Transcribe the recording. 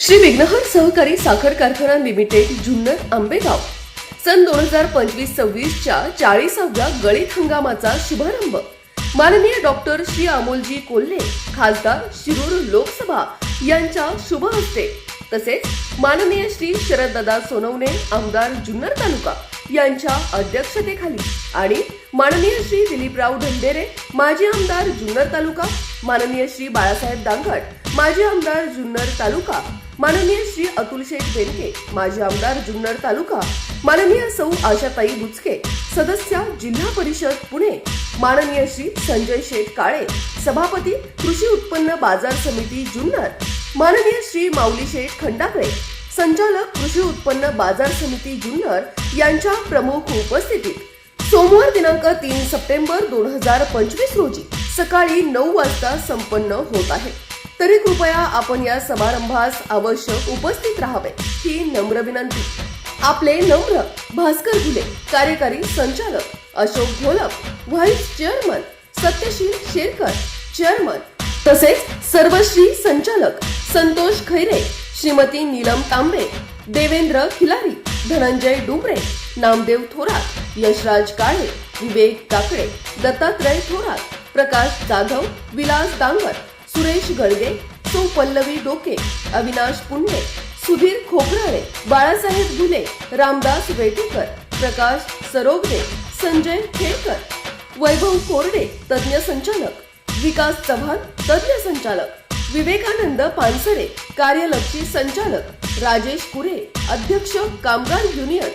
श्री विघ्नहर सहकारी साखर कारखाना लिमिटेड जुन्नर आंबेगाव. सन दोन हजार पंचवीस सव्वीसच्या चाळीसाव्या गळीत हंगामाचा शुभारंभ. माननीय डॉक्टर श्री अमोलजी कोल्हे खासदार शिरूर लोकसभा यांच्या शुभ हस्ते. तसेच माननीय श्री शरददादा सोनवणे आमदार जुन्नर तालुका. यांच्या अध्यक्षतेखाली. आणि माननीय श्री दिलीपराव ढंडेरे माजी आमदार जुन्नर तालुका माननीय श्री बाळासाहेब दांगट माजी आमदार जुन्नर तालुका माननीय श्री अतुल शेठ बेनके माजी आमदार जुन्नर तालुका माननीय सौ आशाताई बुचके सदस्य जिल्हा परिषद पुणे माननीय श्री संजय शेठ काळे सभापती कृषी उत्पन्न बाजार समिती जुन्नर माननीय श्री माऊली शेठ खंडाकळे संचालक कृषी उत्पन्न बाजार समिती जुन्नर यांच्या प्रमुख उपस्थितीत सोमवार दिनांक तीन सप्टेंबर दोन हजार पंचवीस रोजी सकाळी नऊ वाजता संपन्न होत आहे. तरी कृपया आपण या समारंभास अवश्य उपस्थित राहावे ही नम्र विनंती. आपले नम्र भास्कर घुले कार्यकारी संचालक Ashok Gholap vice chairman Satyashil Sherkar chairman तसेच सर्वश्री संचालक संतोष खैरे श्रीमती नीलम तांबे देवेंद्र खिलारी धनंजय डुबरे नामदेव थोरात यशराज काळे विवेक काकडे दत्तात्रय थोरात प्रकाश जाधव विलास दांगर सुरेश गडगे सौ पल्लवी डोके अविनाश पुंडे सुधीर खोबराळे बाळासाहेब घुले रामदास वेटेकर प्रकाश सरोगदे संजय खेळकर वैभव कोरडे तज्ञ संचालक विकास चव्हाण तज्ञ संचालक. विवेकानंद पानसरे कार्यलक्षी संचालक राजेश कुरे अध्यक्ष कामगार युनियन